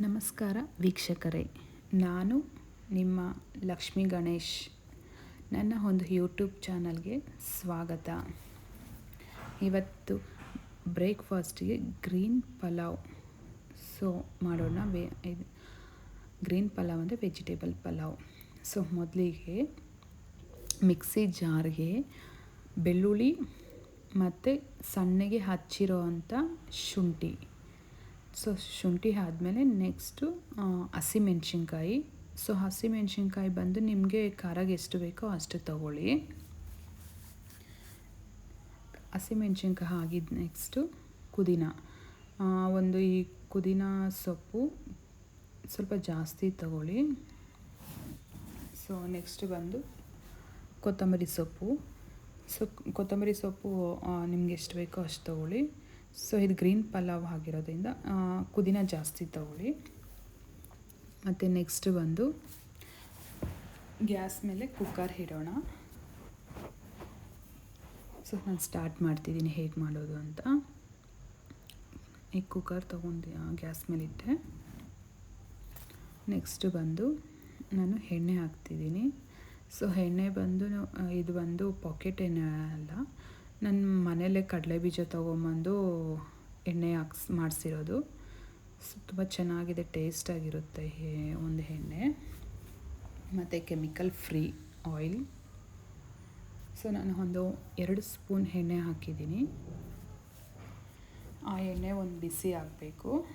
ನಮಸ್ಕಾರ ವೀಕ್ಷಕರೇ. ನಾನು ನಿಮ್ಮ ಲಕ್ಷ್ಮಿ ಗಣೇಶ್. ನನ್ನ ಒಂದು ಯೂಟ್ಯೂಬ್ ಚಾನಲ್ಗೆ ಸ್ವಾಗತ. ಇವತ್ತು ಬ್ರೇಕ್ಫಾಸ್ಟಿಗೆ ಗ್ರೀನ್ ಪಲಾವ್. ಸೊ, ಮಾಡೋಣ ವೆ, ಗ್ರೀನ್ ಪಲಾವ್ ಅಂದರೆ ವೆಜಿಟೇಬಲ್ ಪಲಾವ್. ಸೊ, ಮೊದಲಿಗೆ ಮಿಕ್ಸಿ ಜಾರ್ಗೆ ಬೆಳ್ಳುಳ್ಳಿ ಮತ್ತು ಸಣ್ಣಗೆ ಹಚ್ಚಿರೋ ಅಂಥ ಶುಂಠಿ. ಸೊ ಶುಂಠಿ ಆದಮೇಲೆ ನೆಕ್ಸ್ಟು ಹಸಿಮೆಣ್ಸಿನ್ಕಾಯಿ. ಸೊ ಹಸಿಮೆಣ್ಸಿನ್ಕಾಯಿ ಬಂದು ನಿಮಗೆ ಖಾರಾಗೆ ಎಷ್ಟು ಬೇಕೋ ಅಷ್ಟು ತಗೊಳ್ಳಿ. ಹಸಿಮೆಣ್ಸಿನ್ಕಾಯಿ ಆಗಿದ್ದು ನೆಕ್ಸ್ಟು ಪುದೀನ. ಒಂದು ಈ ಪುದೀನ ಸೊಪ್ಪು ಸ್ವಲ್ಪ ಜಾಸ್ತಿ ತಗೊಳ್ಳಿ. ಸೊ ನೆಕ್ಸ್ಟ್ ಬಂದು ಕೊತ್ತಂಬರಿ ಸೊಪ್ಪು. ಸೊ ಕೊತ್ತಂಬರಿ ಸೊಪ್ಪು ನಿಮ್ಗೆ ಎಷ್ಟು ಬೇಕೋ ಅಷ್ಟು ತಗೊಳ್ಳಿ. ಸೊ ಇದು ಗ್ರೀನ್ ಪಲಾವ್ ಆಗಿರೋದ್ರಿಂದ ಪುದೀನ ಜಾಸ್ತಿ ತಗೊಳ್ಳಿ. ಮತ್ತು ನೆಕ್ಸ್ಟ್ ಬಂದು, ಗ್ಯಾಸ್ ಮೇಲೆ ಕುಕ್ಕರ್ ಇಡೋಣ. ಸೊ ನಾನು ಸ್ಟಾರ್ಟ್ ಮಾಡ್ತಿದ್ದೀನಿ ಹೇಗೆ ಮಾಡೋದು ಅಂತ. ಈ ಕುಕ್ಕರ್ ತೊಗೊಂಡು ಗ್ಯಾಸ್ ಮೇಲೆ ಇಟ್ಟೆ. ನೆಕ್ಸ್ಟ್ ಬಂದು, ನಾನು ಎಣ್ಣೆ ಹಾಕ್ತಿದ್ದೀನಿ ಸೊ ಎಣ್ಣೆ ಬಂದು ಇದು ಬಂದು ಪಾಕೆಟ್ ಎಣ್ಣೆ ಅಲ್ಲ. ನನ್ನ ಮನೆಯಲ್ಲೇ ಕಡಲೆ ಬೀಜ ತೊಗೊಂಬಂದು ಎಣ್ಣೆ ಹಾಕ್ಸ್, ಮಾಡಿಸಿರೋದು. ಸೊ, ತುಂಬ ಚೆನ್ನಾಗಿದೆ ಟೇಸ್ಟಾಗಿರುತ್ತೆ ಒಂದು ಎಣ್ಣೆ. ಮತ್ತು ಕೆಮಿಕಲ್ ಫ್ರೀ ಆಯಿಲ್ ಸೊ, ನಾನು ಒಂದು ಎರಡು ಸ್ಪೂನ್ ಎಣ್ಣೆ ಹಾಕಿದ್ದೀನಿ. ಆ ಎಣ್ಣೆ ಒಂದು ಬಿಸಿ ಹಾಕಬೇಕು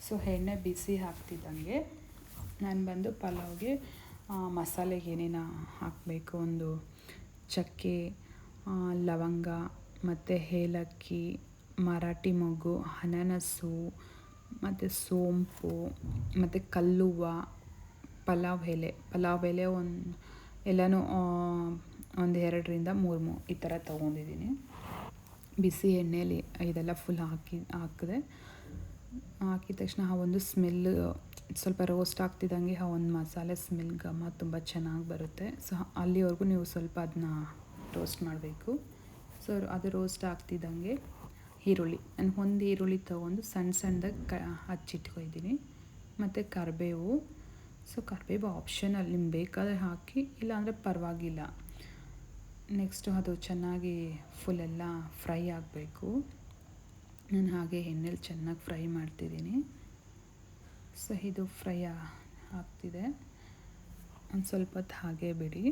ಸೊ, ಎಣ್ಣೆ ಬಿಸಿ ಹಾಕ್ತಿದ್ದಂಗೆ ನಾನು ಬಂದು ಪಲಾವ್ಗೆ ಮಸಾಲೆಗೆ ಏನೇನು ಹಾಕಬೇಕು ಒಂದು ಚಕ್ಕೆ ಲವಂಗ ಮತ್ತು ಏಲಕ್ಕಿ, ಮರಾಠಿ ಮೊಗ್ಗು ಅನಾನಸ್ಸು ಮತ್ತು ಸೋಂಪು ಮತ್ತು ಕಲ್ಲುವ, ಪಲಾವ್ ಎಲೆ. ಪಲಾವ್ ಎಲೆ ಒಂದು, ಎಲ್ಲನೂ ಒಂದು ಎರಡರಿಂದ ಮೂರು ಮೂ, ಈ ಥರ ತೊಗೊಂಡಿದ್ದೀನಿ ಬಿಸಿ ಎಣ್ಣೆಯಲ್ಲಿ ಇದೆಲ್ಲ ಫುಲ್ ಹಾಕಿ, ಹಾಕಿದೆ, ಹಾಕಿದ ತಕ್ಷಣ ಆ ಒಂದು ಸ್ಮೆಲ್ ಸ್ವಲ್ಪ ರೋಸ್ಟ್ ಆಗ್ತಿದ್ದಂಗೆ ಆ ಒಂದು ಮಸಾಲೆ ಸ್ಮೆಲ್ ಘಮ ತುಂಬ ಚೆನ್ನಾಗಿ ಬರುತ್ತೆ. ಸೊ ಅಲ್ಲಿವರೆಗೂ ನೀವು ಸ್ವಲ್ಪ ಅದನ್ನ ರೋಸ್ಟ್ ಮಾಡಬೇಕು. ಸೊ ಅದು ರೋಸ್ಟ್ ಆಗ್ತಿದ್ದಂಗೆ ಈರುಳ್ಳಿ. ನಾನು ಒಂದು ಈರುಳ್ಳಿ ತೊಗೊಂಡು ಸಣ್ಣ ಸಣ್ಣದಾಗಿ ಕ ಹಚ್ಚಿಟ್ಕೊಯ್ದೀನಿ ಮತ್ತು ಕರಿಬೇವು. ಸೊ ಕರಿಬೇವು ಆಪ್ಷನಲ್ ನಿಮ್ಗೆ ಬೇಕಾದರೆ ಹಾಕಿ, ಇಲ್ಲಾಂದರೆ ಪರವಾಗಿಲ್ಲ. ನೆಕ್ಸ್ಟು ಅದು ಚೆನ್ನಾಗಿ ಫುಲ್ಲೆಲ್ಲ ಫ್ರೈ ಆಗಬೇಕು. ನಾನು ಹಾಗೆ ಎಣ್ಣೆಲಿ ಚೆನ್ನಾಗಿ ಫ್ರೈ ಮಾಡ್ತಿದ್ದೀನಿ. ಸೊ ಇದು ಫ್ರೈ ಆಗ್ತಿದೆ. ಒಂದು ಸ್ವಲ್ಪ ಹೊತ್ತು ಹಾಗೆ ಬಿಡಿ.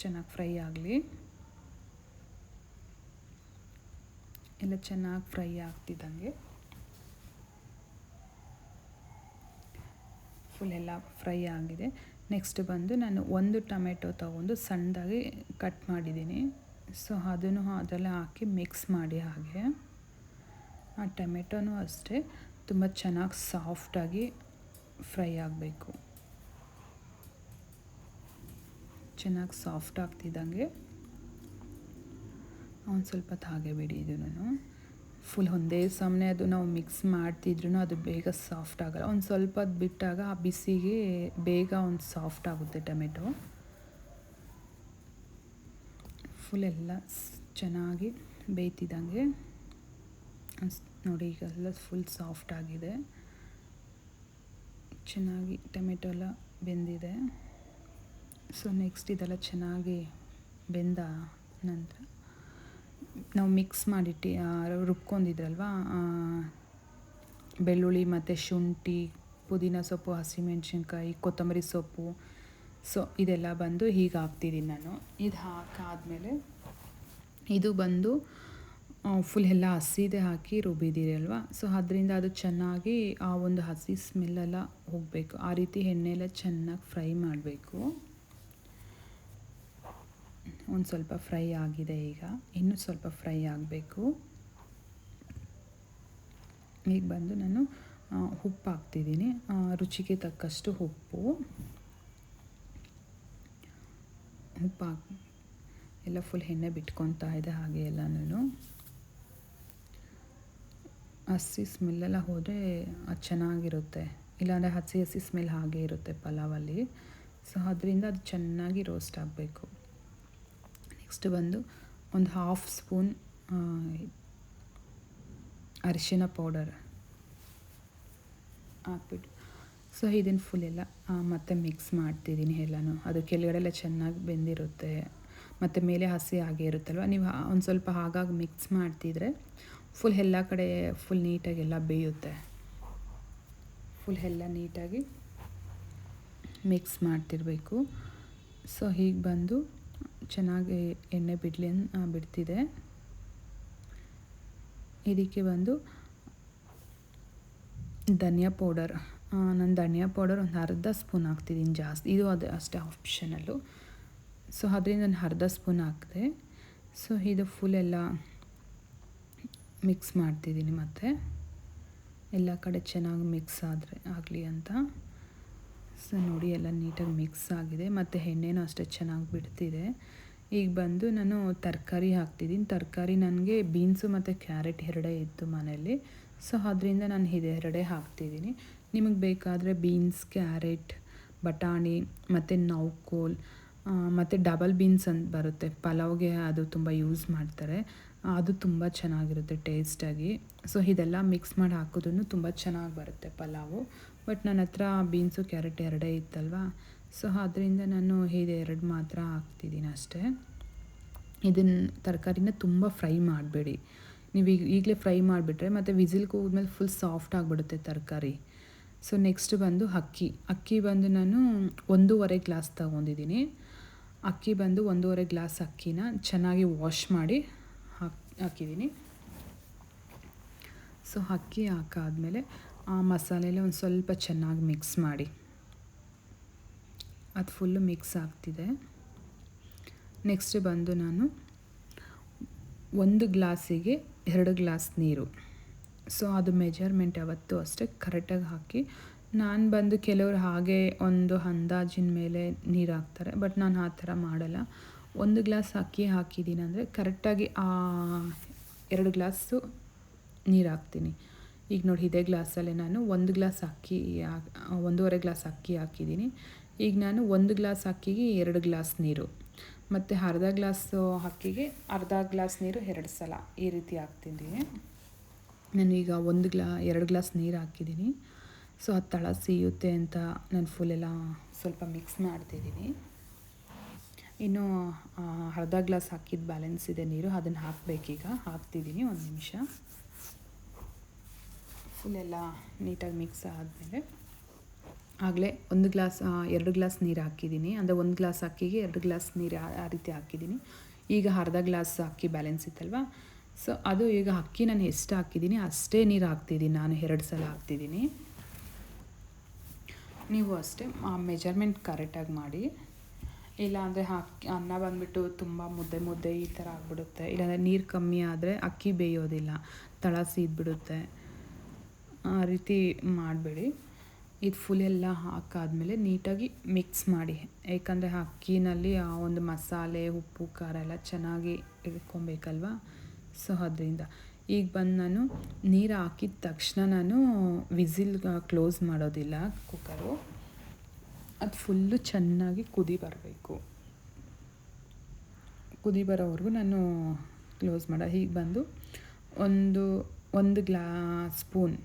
ಚೆನ್ನಾಗಿ ಫ್ರೈ ಆಗಲಿ. ಎಲ್ಲ ಚೆನ್ನಾಗಿ ಫ್ರೈ ಆಗ್ತಿದ್ದಂಗೆ. ಫುಲ್ ಎಲ್ಲ ಫ್ರೈ ಆಗಿದೆ. ನೆಕ್ಸ್ಟ್ ಬಂದು ನಾನು ಒಂದು ಟೊಮೆಟೊ ತಗೊಂಡು ಸಣ್ಣದಾಗಿ ಕಟ್ ಮಾಡಿದ್ದೀನಿ. ಸೊ ಅದನ್ನು ಅದರಲ್ಲಿ ಹಾಕಿ ಮಿಕ್ಸ್ ಮಾಡಿ ಹಾಗೆ. ಆ ಟೊಮೆಟೊನೂ ಅಷ್ಟೇ. ತುಂಬ ಚೆನ್ನಾಗಿ ಸಾಫ್ಟಾಗಿ ಫ್ರೈ ಆಗಬೇಕು. ಚೆನ್ನಾಗಿ ಸಾಫ್ಟ್ ಆಗ್ತಿದ್ದಂಗೆ ಒಂದು ಸ್ವಲ್ಪ ಹಾಗೆ ಬಿಡಿ ಇದನ್ನು ಫುಲ್ ಒಂದೇ ಸಮನೆ ಅದು ನಾವು ಮಿಕ್ಸ್ ಮಾಡ್ತಿದ್ರು ಅದು ಬೇಗ ಸಾಫ್ಟ್ ಆಗಲ್ಲ. ಒಂದು ಸ್ವಲ್ಪ ಅದು ಬಿಟ್ಟಾಗ ಆ ಬಿಸಿಗೆ ಬೇಗ ಒಂದು ಸಾಫ್ಟ್ ಆಗುತ್ತೆ ಟೊಮೆಟೊ. ಫುಲ್ ಎಲ್ಲ ಚೆನ್ನಾಗಿ ಬೇಯ್ತಿದ್ದಂಗೆ ನೋಡಿ, ಈಗೆಲ್ಲ ಫುಲ್ ಸಾಫ್ಟ್ ಆಗಿದೆ. ಚೆನ್ನಾಗಿ ಟೊಮೆಟೊ ಎಲ್ಲ ಬೆಂದಿದೆ. ಸೊ ನೆಕ್ಸ್ಟ್ ಇದೆಲ್ಲ ಚೆನ್ನಾಗಿ ಬೆಂದ ನಂತರ ನಾವು ಮಿಕ್ಸ್ ಮಾಡಿಟ್ಟು ರುಬ್ಕೊಂಡಿದ್ರಲ್ವ ಬೆಳ್ಳುಳ್ಳಿ ಮತ್ತು ಶುಂಠಿ, ಪುದೀನ ಸೊಪ್ಪು, ಹಸಿಮೆಣ್ಸಿನ್ಕಾಯಿ, ಕೊತ್ತಂಬರಿ ಸೊಪ್ಪು. ಸೊ ಇದೆಲ್ಲ ಬಂದು ಹೀಗೆ ಹಾಕ್ತಿದ್ದೀನಿ ನಾನು. ಇದು ಹಾಕಾದಮೇಲೆ ಇದು ಬಂದು ಫುಲ್ ಎಲ್ಲ ಹಸಿದೆ ಹಾಕಿ ರುಬ್ಬಿದ್ದೀರಿ ಅಲ್ವಾ? ಸೊ ಅದರಿಂದ ಅದು ಚೆನ್ನಾಗಿ ಆ ಒಂದು ಹಸಿ ಸ್ಮೆಲ್ಲೆಲ್ಲ ಹೋಗಬೇಕು. ಆ ರೀತಿ ಎಣ್ಣೆಲ್ಲ ಚೆನ್ನಾಗಿ ಫ್ರೈ ಮಾಡಬೇಕು. ಒಂದು ಸ್ವಲ್ಪ ಫ್ರೈ ಆಗಿದೆ ಈಗ. ಇನ್ನೂ ಸ್ವಲ್ಪ ಫ್ರೈ ಆಗಬೇಕು. ಈಗ ಬಂದು ನಾನು ಉಪ್ಪು ಹಾಕ್ತಿದ್ದೀನಿ. ರುಚಿಗೆ ತಕ್ಕಷ್ಟು ಉಪ್ಪು. ಉಪ್ಪು ಹಾಕಿ ಎಲ್ಲ ಫುಲ್ ಎಣ್ಣೆ ಬಿಟ್ಕೊತಾ ಇದೆ ಹಾಗೆ ಎಲ್ಲನೂ ಹಸಿ ಸ್ಮೆಲ್ಲೆಲ್ಲ ಹೋದರೆ ಅದು ಚೆನ್ನಾಗಿರುತ್ತೆ. ಇಲ್ಲಾಂದರೆ ಹಸಿ ಹಸಿ ಸ್ಮೆಲ್ ಹಾಗೆ ಇರುತ್ತೆ ಪಲಾವಲ್ಲಿ. ಸೊ ಅದರಿಂದ ಅದು ಚೆನ್ನಾಗಿ ರೋಸ್ಟ್ ಆಗಬೇಕು. ನೆಕ್ಸ್ಟ್ ಬಂದು ಒಂದು ಹಾಫ್ ಸ್ಪೂನ್ ಅರಿಶಿನ ಪೌಡರ್ ಹಾಕ್ಬಿಟ್ಟು. ಸೊ ಇದನ್ನು ಫುಲ್ ಎಲ್ಲ ಮತ್ತೆ ಮಿಕ್ಸ್ ಮಾಡ್ತಿದ್ದೀನಿ ಎಲ್ಲನೂ. ಅದು ಕೆಳಗಡೆ ಎಲ್ಲ ಚೆನ್ನಾಗಿ ಬೆಂದಿರುತ್ತೆ. ಮತ್ತು ಮೇಲೆ ಹಸಿ ಆಗೇ ಇರುತ್ತಲ್ವ? ನೀವು ಒಂದು ಸ್ವಲ್ಪ ಹಾಗಾಗಿ ಮಿಕ್ಸ್ ಮಾಡ್ತಿದ್ರೆ ಫುಲ್ ಎಲ್ಲ ಕಡೆ ಫುಲ್ ನೀಟಾಗಿ ಎಲ್ಲ ಬೇಯುತ್ತೆ. ಫುಲ್ ಎಲ್ಲ ನೀಟಾಗಿ ಮಿಕ್ಸ್ ಮಾಡ್ತಿರಬೇಕು. ಸೊ ಹೀಗೆ ಬಂದು ಚೆನ್ನಾಗಿ ಎಣ್ಣೆ ಬಿಡಲಿ ಬಿಡ್ತಿದೆ. ಇದಕ್ಕೆ ಬಂದು ಧನಿಯಾ ಪೌಡರ್. ನಾನು ಧನಿಯಾ ಪೌಡರ್ ಒಂದು ಅರ್ಧ ಸ್ಪೂನ್ ಹಾಕ್ತಿದ್ದೀನಿ ಜಾಸ್ತಿ. ಇದು ಅದು, ಅಷ್ಟೇ ಆಪ್ಷನಲ್ಲು ಸೊ ಅದರಿಂದ ನಾನು ಅರ್ಧ ಸ್ಪೂನ್ ಹಾಕಿದೆ. ಸೊ ಇದು ಫುಲ್ ಎಲ್ಲ ಮಿಕ್ಸ್ ಮಾಡ್ತಿದ್ದೀನಿ ಮತ್ತೆ. ಎಲ್ಲ ಕಡೆ ಚೆನ್ನಾಗಿ ಮಿಕ್ಸ್ ಆದರೆ ಆಗಲಿ ಅಂತ. ಸೊ ನೋಡಿ ಎಲ್ಲ ನೀಟಾಗಿ ಮಿಕ್ಸ್ ಆಗಿದೆ. ಮತ್ತು ಎಣ್ಣೆನೂ ಅಷ್ಟೇ ಚೆನ್ನಾಗಿ ಬಿಡ್ತಿದೆ. ಈಗ ಬಂದು ನಾನು ತರಕಾರಿ ಹಾಕ್ತಿದ್ದೀನಿ. ತರಕಾರಿ ನನಗೆ ಬೀನ್ಸು ಮತ್ತು ಕ್ಯಾರೆಟ್ ಎರಡೇ ಇತ್ತು ಮನೆಯಲ್ಲಿ. ಸೊ, ಅದರಿಂದ ನಾನು ಇದೆರಡೇ ಹಾಕ್ತಿದ್ದೀನಿ. ನಿಮಗೆ ಬೇಕಾದರೆ ಬೀನ್ಸ್, ಕ್ಯಾರೆಟ್, ಬಟಾಣಿ, ಮತ್ತು ನೌಕೋಲ್ ಮತ್ತು ಡಬಲ್ ಬೀನ್ಸ್ ಅಂತ ಬರುತ್ತೆ. ಪಲಾವ್ಗೆ ಅದು ತುಂಬ ಯೂಸ್ ಮಾಡ್ತಾರೆ. ಅದು ತುಂಬ ಚೆನ್ನಾಗಿರುತ್ತೆ ಟೇಸ್ಟಾಗಿ. ಸೊ ಇದೆಲ್ಲ ಮಿಕ್ಸ್ ಮಾಡಿ ಹಾಕೋದನ್ನು ತುಂಬ ಚೆನ್ನಾಗಿ ಬರುತ್ತೆ ಪಲಾವು. ಬಟ್ ನನ್ನ ಹತ್ರ ಬೀನ್ಸು ಕ್ಯಾರೆಟ್ ಎರಡೇ ಇತ್ತಲ್ವ? ಸೊ ಅದರಿಂದ ನಾನು ಇದು ಎರಡು ಮಾತ್ರ ಹಾಕ್ತಿದ್ದೀನಿ ಅಷ್ಟೇ. ಇದನ್ನು ತರಕಾರಿನ ತುಂಬ ಫ್ರೈ ಮಾಡಬೇಡಿ. ನೀವು ಈಗ, ಈಗಲೇ ಫ್ರೈ ಮಾಡಿಬಿಟ್ರೆ ಮತ್ತು ವಿಸಿಲ್ಗೆ ಹೋದ್ಮೇಲೆ ಫುಲ್ ಸಾಫ್ಟ್ ಆಗಿಬಿಡುತ್ತೆ ತರಕಾರಿ. ಸೊ ನೆಕ್ಸ್ಟ್ ಬಂದು ಅಕ್ಕಿ. ಅಕ್ಕಿ ಬಂದು ನಾನು ಒಂದೂವರೆ ಗ್ಲಾಸ್ ತಗೊಂಡಿದ್ದೀನಿ ಅಕ್ಕಿ ಬಂದು ಒಂದೂವರೆ ಗ್ಲಾಸ್ ಅಕ್ಕಿನ ಚೆನ್ನಾಗಿ ವಾಶ್ ಮಾಡಿ ಹಾಕಿದ್ದೀನಿ. ಸೊ ಅಕ್ಕಿ ಹಾಕಾದ್ಮೇಲೆ ಆ ಮಸಾಲೆಲ್ಲ ಒಂದು ಸ್ವಲ್ಪ ಚೆನ್ನಾಗಿ ಮಿಕ್ಸ್ ಮಾಡಿ. ಅದು ಫುಲ್ಲು ಮಿಕ್ಸ್ ಆಗ್ತಿದೆ. ನೆಕ್ಸ್ಟ್ ಬಂದು ನಾನು ಒಂದು ಗ್ಲಾಸಿಗೆ ಎರಡು ಗ್ಲಾಸ್ ನೀರು. ಸೊ ಅದು ಮೆಜರ್ಮೆಂಟ್ ಯಾವತ್ತೂ ಅಷ್ಟೇ ಕರೆಕ್ಟಾಗಿ ಹಾಕಿ ನಾನು ಬಂದು ಕೆಲವರು ಹಾಗೆ ಒಂದು ಅಂದಾಜಿನ ಮೇಲೆ ನೀರು ಹಾಕ್ತಾರೆ ಬಟ್ ನಾನು ಆ ಥರ ಮಾಡಲ್ಲ. ಒಂದು ಗ್ಲಾಸ್ ಅಕ್ಕಿ ಹಾಕಿದ್ದೀನಿ ಅಂದರೆ ಕರೆಕ್ಟಾಗಿ ಆ ಎರಡು ಗ್ಲಾಸು ನೀರು ಹಾಕ್ತೀನಿ. ಈಗ ನೋಡಿ ಇದೇ ಗ್ಲಾಸಲ್ಲೇ ನಾನು ಒಂದು ಗ್ಲಾಸ್ ಅಕ್ಕಿ ಒಂದೂವರೆ ಗ್ಲಾಸ್ ಅಕ್ಕಿ ಹಾಕಿದ್ದೀನಿ. ಈಗ ನಾನು ಒಂದು ಗ್ಲಾಸ್ ಅಕ್ಕಿಗೆ ಎರಡು ಗ್ಲಾಸ್ ನೀರು. ಮತ್ತು ಅರ್ಧ ಗ್ಲಾಸು ಅಕ್ಕಿಗೆ ಅರ್ಧ ಗ್ಲಾಸ್ ನೀರು ಎರಡು ಸಲ ಈ ರೀತಿ ಹಾಕ್ತಿದ್ದೀನಿ. ನಾನೀಗ ಒಂದು ಗ್ಲಾ, ಎರಡು ಗ್ಲಾಸ್ ನೀರು ಹಾಕಿದ್ದೀನಿ. ಸೊ ಅದು ತಳ ಸೀಯುತ್ತೆ ಅಂತ ನಾನು ಎಲ್ಲ ಸ್ವಲ್ಪ ಮಿಕ್ಸ್ ಮಾಡ್ತಿದ್ದೀನಿ. ಇನ್ನು ಅರ್ಧ ಗ್ಲಾಸ್ ಹಾಕಿದ ಬ್ಯಾಲೆನ್ಸ್ ಇದೆ ನೀರು, ಅದನ್ನು ಹಾಕಬೇಕೀಗ ಹಾಕ್ತಿದ್ದೀನಿ ಒಂದು ನಿಮಿಷ. ಫುಲ್ಲೆಲ್ಲ ನೀಟಾಗಿ ಮಿಕ್ಸ್ ಆದಮೇಲೆ. ಆಗಲೇ ಒಂದು ಗ್ಲಾಸ್ ಎರಡು ಗ್ಲಾಸ್ ನೀರು ಹಾಕಿದ್ದೀನಿ ಅಂದರೆ ಒಂದು ಗ್ಲಾಸ್ ಅಕ್ಕಿಗೆ ಎರಡು ಗ್ಲಾಸ್ ನೀರು ಆ- ರೀತಿ ಹಾಕಿದ್ದೀನಿ ಈಗ ಅರ್ಧ ಗ್ಲಾಸ್ ಅಕ್ಕಿ ಬ್ಯಾಲೆನ್ಸ್ ಇತ್ತಲ್ವ? ಸೊ ಅದು ಈಗ ಅಕ್ಕಿ ನಾನು ಎಷ್ಟು ಹಾಕಿದ್ದೀನಿ ಅಷ್ಟೇ ನೀರು ಹಾಕ್ತಿದ್ದೀನಿ ನಾನು, ಎರಡು ಸಲ ಹಾಕ್ತಿದ್ದೀನಿ ನೀವು ಅಷ್ಟೇ ಮೆಜರ್ಮೆಂಟ್ ಕರೆಕ್ಟಾಗಿ ಮಾಡಿ. ಇಲ್ಲಾಂದರೆ ಹಾಕಿ ಅನ್ನ ಬಂದುಬಿಟ್ಟು ತುಂಬ ಮುದ್ದೆ ಮುದ್ದೆ ಈ ಥರ ಆಗಿಬಿಡುತ್ತೆ. ಇಲ್ಲಾಂದರೆ ನೀರು ಕಮ್ಮಿ ಆದರೆ ಅಕ್ಕಿ ಬೇಯೋದಿಲ್ಲ. ತಳ ಸೀದ್ಬಿಡುತ್ತೆ ಆ ರೀತಿ ಮಾಡಬೇಡಿ. ಇದು ಫುಲ್ ಎಲ್ಲ ಹಾಕಾದ್ಮೇಲೆ ನೀಟಾಗಿ ಮಿಕ್ಸ್ ಮಾಡಿ. ಏಕೆಂದರೆ ಅಕ್ಕಿನಲ್ಲಿ ಆ ಒಂದು ಮಸಾಲೆ, ಉಪ್ಪು, ಖಾರ ಎಲ್ಲ ಚೆನ್ನಾಗಿ ಇಟ್ಕೊಬೇಕಲ್ವ? ಸೊ ಅದರಿಂದ. ಈಗ ಬಂದು ನಾನು ನೀರು ಹಾಕಿದ ತಕ್ಷಣ ನಾನು ವಿಸಿಲ್ ಕ್ಲೋಸ್ ಮಾಡೋದಿಲ್ಲ ಕುಕ್ಕರು ಅದು ಫುಲ್ಲು ಚೆನ್ನಾಗಿ ಕುದಿ ಬರಬೇಕು. ಕುದಿ ಬರೋವರೆಗೂ ನಾನು ಕ್ಲೋಸ್ ಮಾಡೋ, ಹೀಗೆ ಬಂದು ಒಂದು ಒಂದು ಗ್ಲಾ ಸ್ಪೂನ್,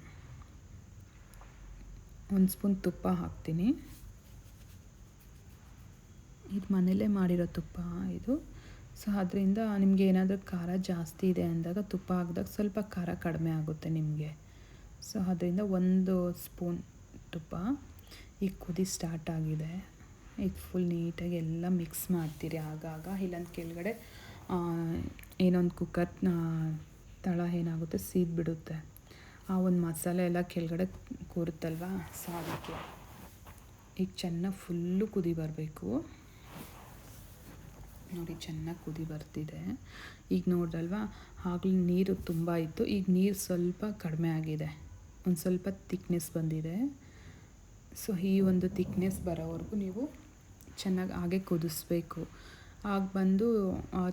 ಒಂದು ಸ್ಪೂನ್ ತುಪ್ಪ ಹಾಕ್ತೀನಿ. ಇದು ಮನೇಲೇ ಮಾಡಿರೋ ತುಪ್ಪ ಇದು. ಸೊ, ಅದರಿಂದ ನಿಮಗೆ ಏನಾದರೂ ಖಾರ ಜಾಸ್ತಿ ಇದೆ ಅಂದಾಗ ತುಪ್ಪ ಹಾಕಿದಾಗ ಸ್ವಲ್ಪ ಖಾರ ಕಡಿಮೆ ಆಗುತ್ತೆ ನಿಮಗೆ. ಸೊ, ಅದರಿಂದ ಒಂದು ಸ್ಪೂನ್ ತುಪ್ಪ. ಈಗ ಕುದಿ ಸ್ಟಾರ್ಟ್ ಆಗಿದೆ. ಈಗ ಫುಲ್ ನೀಟಾಗಿ ಎಲ್ಲ ಮಿಕ್ಸ್ ಮಾಡ್ತೀರಿ ಆಗಾಗ. ಇಲ್ಲೊಂದು ಕೆಳಗಡೆ ಏನೊಂದು ಕುಕ್ಕರ್ ತಳ ಏನಾಗುತ್ತೆ ಸೀದ್ಬಿಡುತ್ತೆ ಆ ಒಂದು ಮಸಾಲೆ ಎಲ್ಲ ಕೆಳಗಡೆ ಕೂರುತ್ತಲ್ವ? ಸೊ ಈಗ ಚೆನ್ನಾಗಿ ಫುಲ್ಲು ಕುದಿ ಬರಬೇಕು. ನೋಡಿ, ಚೆನ್ನಾಗಿ ಕುದಿ ಬರ್ತಿದೆ. ಈಗ ನೋಡ್ರಲ್ವಾ ಆಗಲೇ ನೀರು ತುಂಬ ಇತ್ತು. ಈಗ ನೀರು ಸ್ವಲ್ಪ ಕಡಿಮೆ ಆಗಿದೆ. ಒಂದು ಸ್ವಲ್ಪ ತಿಕ್ನೆಸ್ ಬಂದಿದೆ. ಸೊ ಈ ಒಂದು ಥಿಕ್ನೆಸ್ ಬರೋವರೆಗೂ ನೀವು ಚೆನ್ನಾಗಿ ಹಾಗೆ ಕುದಿಸ್ಬೇಕು. ಆಗ ಬಂದು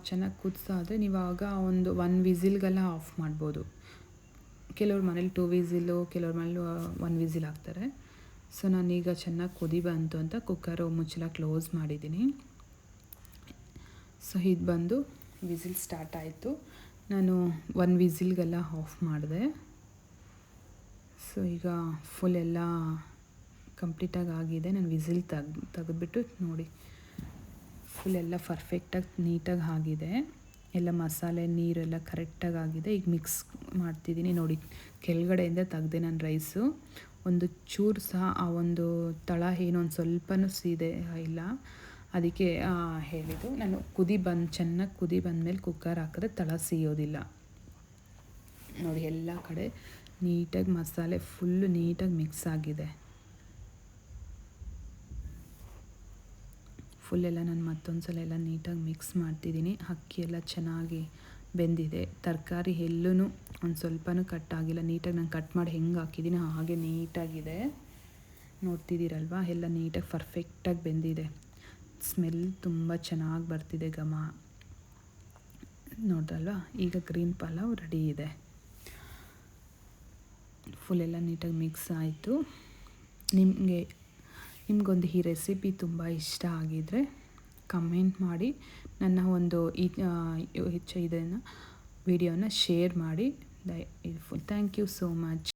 ಚೆನ್ನಾಗಿ ಕುದಿಸಾದ್ರೆ ನೀವು ಆಗ ಒಂದು ಒನ್ ವಿಸಿಲ್ಗೆಲ್ಲ ಆಫ್ ಮಾಡ್ಬೋದು. ಕೆಲವ್ರ ಮನೇಲಿ ಟೂ ವಿಸಿಲು ಕೆಲವ್ರ ಮನೇಲಿ ಒನ್ ವಿಸಿಲ್ ಹಾಕ್ತಾರೆ. ಸೊ ನಾನೀಗ ಚೆನ್ನಾಗಿ ಕುದಿ ಬಂತು ಅಂತ ಕುಕ್ಕರು ಮುಚ್ಚಲ ಕ್ಲೋಸ್ ಮಾಡಿದ್ದೀನಿ. ಸೊ ಇದು ಬಂದು ವಿಸಿಲ್ ಸ್ಟಾರ್ಟ್ ಆಯಿತು. ನಾನು ಒನ್ ವಿಸಿಲ್ಗೆಲ್ಲ ಆಫ್ ಮಾಡಿದೆ. ಸೊ ಈಗ ಫುಲ್ ಎಲ್ಲ ಕಂಪ್ಲೀಟಾಗಿ ಆಗಿದೆ. ನಾನು ವಿಸಿಲ್ ತೆಗ್ದು ತೆಗೆದ್ಬಿಟ್ಟು ನೋಡಿ. ಫುಲ್ ಎಲ್ಲ ಪರ್ಫೆಕ್ಟಾಗಿ ನೀಟಾಗಿ ಆಗಿದೆ. ಎಲ್ಲ ಮಸಾಲೆ, ನೀರೆಲ್ಲ ಕರೆಕ್ಟಾಗಿ ಆಗಿದೆ. ಈಗ ಮಿಕ್ಸ್ ಮಾಡ್ತಿದ್ದೀನಿ. ನೋಡಿ, ಕೆಳಗಡೆಯಿಂದ ತೆಗ್ದೆ ನಾನು ರೈಸು ಒಂದು ಚೂರು ಸಹ ಆ ಒಂದು ತಳ ಏನೋ ಒಂದು ಸ್ವಲ್ಪನೂ ಸೀದೆ ಇಲ್ಲ. ಅದಕ್ಕೆ ಹೇಳಿದ್ದು. ನಾನು ಕುದಿ ಬಂದು, ಚೆನ್ನಾಗಿ ಕುದಿ ಬಂದಮೇಲೆ ಕುಕ್ಕರ್ ಹಾಕಿದ್ರೆ ತಳ ಸೀಯೋದಿಲ್ಲ. ನೋಡಿ, ಎಲ್ಲ ಕಡೆ ನೀಟಾಗಿ ಮಸಾಲೆ ಫುಲ್ಲು ನೀಟಾಗಿ ಮಿಕ್ಸ್ ಆಗಿದೆ. ಫುಲ್ ಎಲ್ಲ ನಾನು ಮತ್ತೊಂದು ಸಲ ಎಲ್ಲ ನೀಟಾಗಿ ಮಿಕ್ಸ್ ಮಾಡ್ತಿದ್ದೀನಿ. ಅಕ್ಕಿ ಎಲ್ಲ ಚೆನ್ನಾಗಿ ಬೆಂದಿದೆ. ತರಕಾರಿ ಎಲ್ಲೂ ಒಂದು ಸ್ವಲ್ಪನೂ ಕಟ್ ಆಗಿಲ್ಲ. ನೀಟಾಗಿ ನಾನು ಕಟ್ ಮಾಡಿ ಹೆಂಗೆ ಹಾಕಿದ್ದೀನಿ ಹಾಗೆ ನೀಟಾಗಿದೆ. ನೋಡ್ತಿದ್ದೀರಲ್ವ? ಎಲ್ಲ ನೀಟಾಗಿ ಪರ್ಫೆಕ್ಟಾಗಿ ಬೆಂದಿದೆ. ಸ್ಮೆಲ್ ತುಂಬ ಚೆನ್ನಾಗಿ ಬರ್ತಿದೆ ಘಮ. ನೋಡ್ರಲ್ವ ಈಗ ಗ್ರೀನ್ ಪಲಾವ್ ರೆಡಿ ಇದೆ. ಫುಲ್ ಎಲ್ಲ ನೀಟಾಗಿ ಮಿಕ್ಸ್ ಆಯಿತು. ನಿಮಗೆ ನಿಮಗೊಂದು ಈ ರೆಸಿಪಿ ತುಂಬ ಇಷ್ಟ ಆಗಿದರೆ ಕಮೆಂಟ್ ಮಾಡಿ. ನನ್ನ ಒಂದು ಈ ಇದನ್ನು ವಿಡಿಯೋನ ಶೇರ್ ಮಾಡಿ. ದಯ ಥ್ಯಾಂಕ್ ಯು ಸೋ ಮಚ್